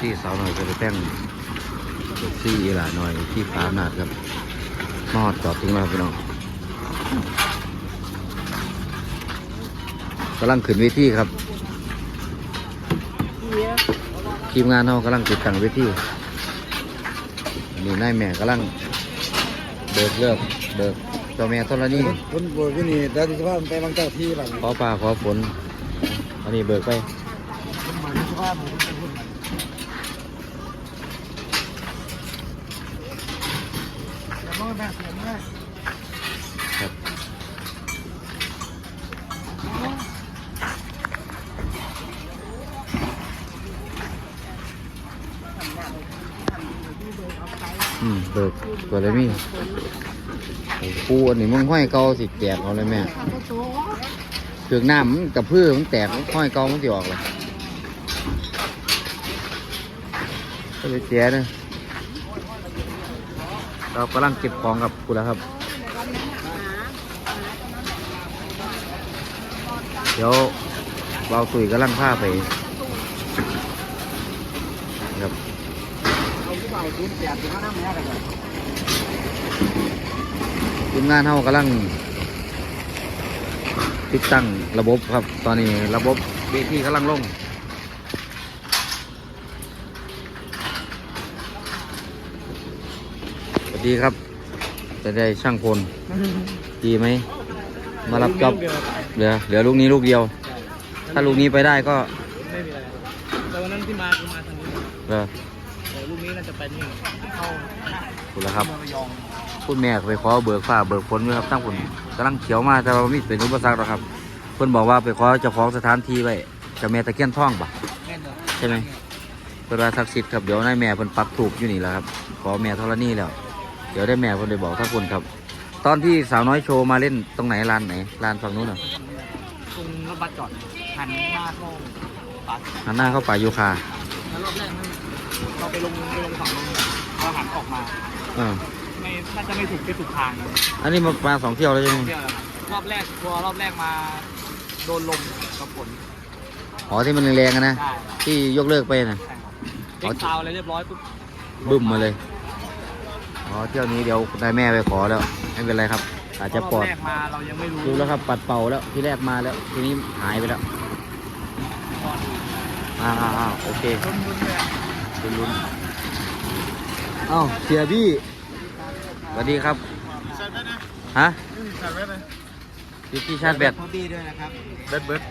ที่สาวหน่อยจะไปแป้งซี่อีหลาหน่อยที่ฟ้าอำนาจครับมอดจอดถึงแล้วครับพี่น้องกำลังขึ้นเวทีครับทีมงานเรากำลังติดตั้งเวทีนี่นายแม่กำลังเบิกเลิกเบิกเจ้าแม่ธรณีคนบวชที่นี่ได้ที่ว่าไปบางเจ้าที่บางขอป่าขอฝนอันนี้เบิกไป คนหมายที่ว่าผมเป็นคนอย่ามองแม่เสียงแม่ ครับ อืมเบิกตัวอะไรมีโอ้ปูอันนี้มึงห้อยเกาสิแจกเอาเลยแม่เถือกน้ำมันกับพืชมันแตกมันห้อยเกามันสิออกเลยก็เลยเสียนะเรากำลังเก็บของกับกูแล้วครับ เดี๋ยวเราตุ๋ยกำลังพาไปครับ เขา ที่ว่าคุณแจกถึงน้ำแม่กันเลยทีมงานเฮากำลัง ติดตั้งระบบครับ ตอนนี้ระบบเวทีกำลังลงสวัสดีครับ จะได้ช่างพลดีไหม มารับจ็อบเหลือเหลือลูกนี้ลูกเดียว ถ้าลูกนี้ไปได้ก็ ไม่มีอะไรแต่วันนั้นที่มาคือมาทางนี้เออแต่ลู กนี้น่าจะไปนี่เข้าคุณแล้วครับ เมืองระยองคุณแม่ไปขอเบิกฟ้าเบิกฝนด้วยครับตั้งคนกำลังเขียวมาแต่ว่าไมมีเป็นอุปสรรคหรอกครับเพิ่นบอกว่าไปขอเจ้าของสถานที่ไว้เจ้าแม่ตะเคียนท่องปะ แม่นเลยใช่ไหม เพิ่นว่าศักดิ์สิทธิ์ครับเดี๋ยวนายแม่เพิ่นปักถูกอยู่นี่แหละครับขอแม่ธรณีแล้ว เดี๋ยวได้แม่เพิ่นได้บอกทั้งคนครับ ตอนที่สาวน้อยโชว์มาเล่นตรงไหนลานไหนลานฝั่งนู้นเหรอตรงรถบัสจอดหันหน้าเข้าปัดหันหน้าเข้าป่าโยคาแล้วรอบแรกมัน เราไปลงไปลงฝั่งลงเราหันออกมาเออไม่น่าจะไม่ถูกที่ถูกทางอันนี้มามาสองเที่ยวแล้วใช่ไหมเที่ยวแล้วครับรอบแรกทัวร์รอบแรกมา โดนลมกับฝนอ๋อที่มันแรงๆอะนะได้ที่ยกเลิกไปนะ ใช่ครับเล็กซาวอะไรเรียบร้อยปุ๊บบึ้มมาเลยอ๋อเที่ยวนี้เดี๋ยวนายแม่ไปขอแล้วไม่เป็นไรครับ อาจจะปลอดรอบแรกมาเรายังไม่รู้ดูแล้วครับปัดเป่าแล้วที่แรกมาแล้ว ทีนี้หายไปแล้วก่อนอ่าอ่าอ่าโอเคลุ้นลุ้นเลยอะ คุณลุ้นเอ้าเสียบี้สวัสดีครับชาร์จแบตนะฮะชาร์จแบตนะพี่ที่ชาร์จแบตพอดีด้วยนะครับแบดเบิร์ด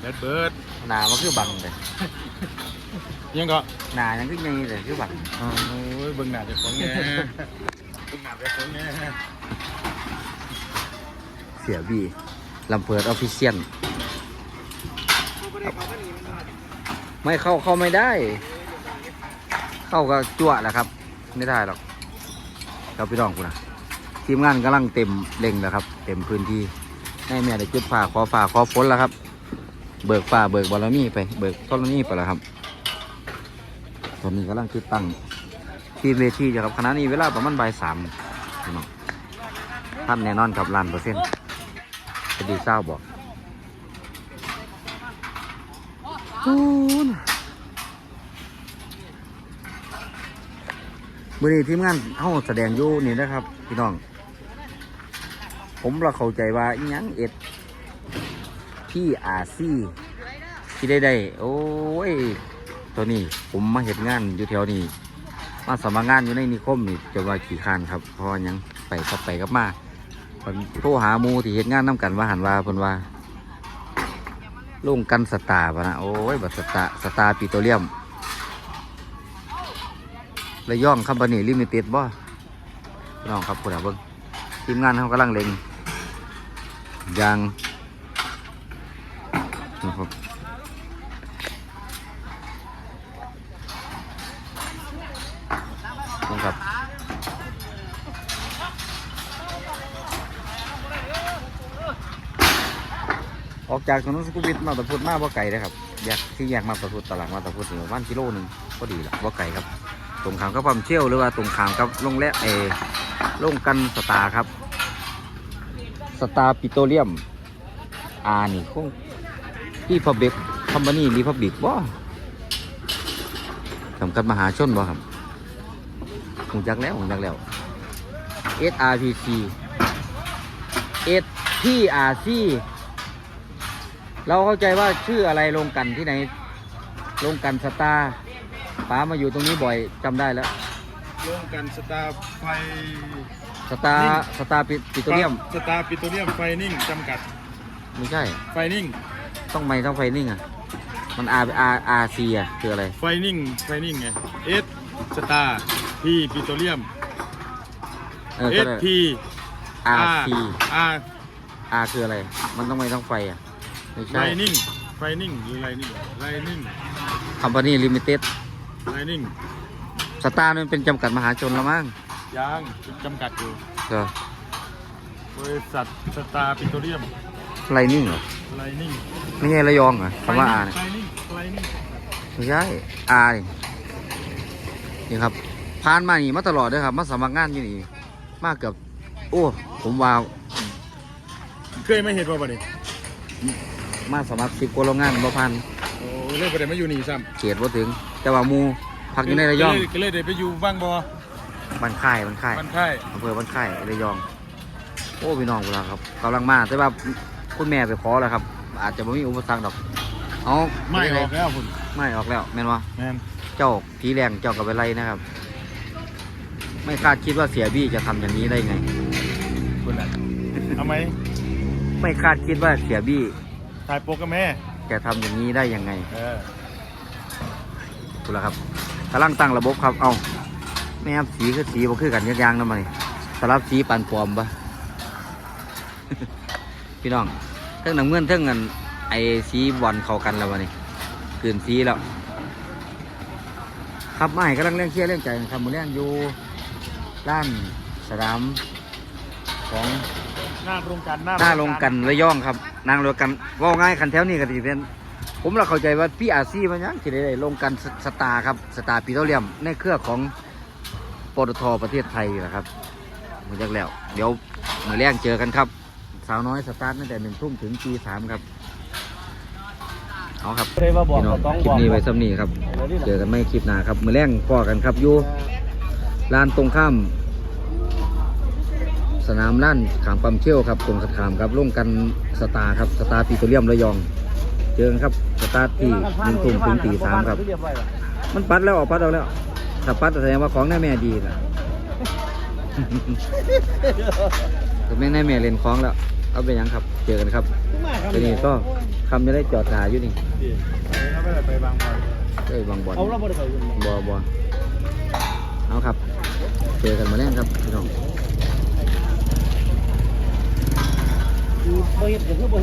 แบดเบิร์ดหนามันคือบังเลยยังก็หนายังคือยังเลยคือบังโอ้ยเบิ่งหน้าเจะของแง่เบิ่งหน้าเจะของแง่เสียบี้ลำเพิดออฟฟิเชียล ไม่เข้าเข้าไม่ได้ เข้าก็จั่วแหละครับ ไม่ได้หรอกครับพี่น้องคุณนะทีมงานกำลังเต็มเล็งแล้วครับ เต็มพื้นที่ให้แม่ได้จุดฝ่าขอฝ่าขอฝนแล้วครับ เบิกฝ่าเบิกบอลมีไปเบิกต้นนี้ไปแล้วครับ ตอนนี้กำลังติดตั้งทีมเวทีอยู่ครับขณะนี้เวลาประมาณบ่ายสามท่านแน่นอนกับล้านเปอร์เซ็นต์คดีเศร้าบอก โอ้ยมื่อนี้ทีมงานเข้าแสดงอยู่นี่นะครับ พี่น้อง ผมเราเข้าใจว่าอิหยังเอ็ดพี่อาซี่ที่ได้ได้โอ้ยตัวนี้ผมมาเห็นงานอยู่แถวนี้ มาสมัครงานอยู่ในนิคมนี่จะว่าขี่คานครับเพราะว่าหยังไปกับไปกับมาเพิ่นโทรหาหมูที่เห็นงานน้กันว่าหันว่าเพิ่นว่า ลงกันสตาร์ปะนะโอ้ยบัตสตาสตาร์ปิโตรเลียมระย่องคัมบานีลิมิเต็ดบ่พี่น้องครับคุณอาเบิ้งทีมงานเขากำลังเล็งยางนะครับ ออกจากถนนสุขุมวิทมาตะพุดมาบ่ไก่เลยครับแยกที่แยกมาตะพุดตลาดมาตะพุดนี่ประมาณกิโลหนึ่งก็ดีละบ่ไก่ครับตรงขามกับปั๊มเชี่ยวหรือว่าตรงขามกับโรงแรมเอโรงกันสตาร์ครับ สตาร์ปิโตเลียมอานี่คงที่พับเบิกคอมพานีรีพับบิกบ่จำกัดมหาชนบ่ครับหูจักแล้วหูจักแล้ว SRPC SPRC เราเข้าใจว่าชื่ออะไรลงกันที่ไหนลงกันสตาร์ป๋ามาอยู่ตรงนี้บ่อยจำได้แล้วร่วมกันสตาร์ไฟสตาร์สตาร์ปิปิโตรเลียม สตาร์ปิโตรเลียมไฟนิ่งจำกัดไม่ใช่ ไฟนิ่งต้องไม่ต้องไฟนิ่งอะ มัน R R R C อะคืออะไร ไฟนิ่งไฟนิ่งไงเอสสตาร์พีปิโตรเลียม เออเอก็สได้พี R C อาร์ R คืออะไร มันต้องไม่ต้องไฟอะ ไม่ไลใช่นิ่งไฟนิ่งหรือไลนิ่งไลนิ่ง Company Limited ไลนิ่งสตาร์มันเป็นจำกัดมหาชนแล้วมั้งยางจำกัดอยู่ก็บริษัทสตาร์ปิโตรเลียมไลนิ่งเหรอไลนิ่งไม่ใช่ระยองเหรอคำว่า R เนี่ยไลนิ่งไลนิ่งไม่ใช่ R นี่นี่ครับผ่านมานี่มาตลอดเลยครับมาสมัครงานอยู่นี่มาเกือบโอ้ผมว่าเคยไม่เห็นว่าบ่เนี่ย มาสมัครสิบกว่าโรงงานบ่พันโอ้เล่นประเด็นมาอยู่นี่ซ้เขียดบ่ถึง แต่ว่าหมูพักำอยู่ในระยองก็เลยเดี๋ยวไปอยู่บ้างบ่บ้านค่ายบ้านค่ายบ้านค่ายอำเภอบ้านค่ายระยอง โอ้พี่น้องเวลาครับกำลังมาแต่ว่าคุณแม่ไปขอแล้วครับ อาจจะไม่มีอุปสรรคดอกเอาไม่ออกแล้วคุณไม่ออกแล้วแม่นวะแมนเจ้าผีแรงเจ้ากับไปไล่นะครับ ไม่คาดคิดว่าเสียบี้จะทำอย่างนี้ได้ไงคุณอะเอาไหมไม่คาดคิดว่าเสียบี้ ถ่ายโปกกับแม่จะทำอย่างนี้ได้ยังไงเออคุณละครับกำลังตั้งระบบครับ เอาแม่ครับสีคือสีบ่คือกันยักอยางๆนะมันสลับสีปันปลอมปะ พี่น้องเท่งหนังเงื่อนเท่งเงินไอ้สีบอลเข้ากันแล้ววะนี่คืนสีแล้ว ครับไม่กำลังเล่นเครียดเล่นใจกันครับมือเล่นอยู่ด้านสนามของหน้าโรงกันหน้าลงกันระยองครับ นางลงกันว่าง่ายคันแถวนี้ก็ดีเป็นผมเราเข้าใจว่าพี่อาซีมันยังที่ได้ลงกันสสตาร์ครับสตาร์ปิโตรเลียมในเครือของปตทประเทศไทยนะครับมาจากแล้ว เดี๋ยวมือแรงเจอกันครับ สาวน้อยสตาร์ทตั้งแต่หนึ่งทุ่มถึงตีสามครับเอาครับพี่น้องคลิปนี้ไว้ซ้ำนี้ครับ เจอกันไม่คลิปหน้าครับมือแรงพอกันครับอยู่ลานตรงข้าม นามลั่นขามความเชี่ยวครับตรงสขามครับร่วมกันสตาร์ครับสตาร์ปีโตรเลียมระยอง เจอกันครับสตาร์ทที่หนึ่งทุ่มถึงตีสามครับ มันปัดแล้วออกปัดเอาแล้วถ้าปัดแสดงว่าของแน่แม่ดีนะแต่แม่แน่แม่เล่นของแล้ว เอาไปยังครับเจอกันครับทีนี้ก็คำจะได้จอดหาอยู่นี่เขาไปไปบางบอลเอ้ยบางบอลเอาเราบ่ได้ไปอยู่บอบอเอาครับ เจอกันมาแน่ครับพี่น้อง บ่เฮ็ดก็คือบ่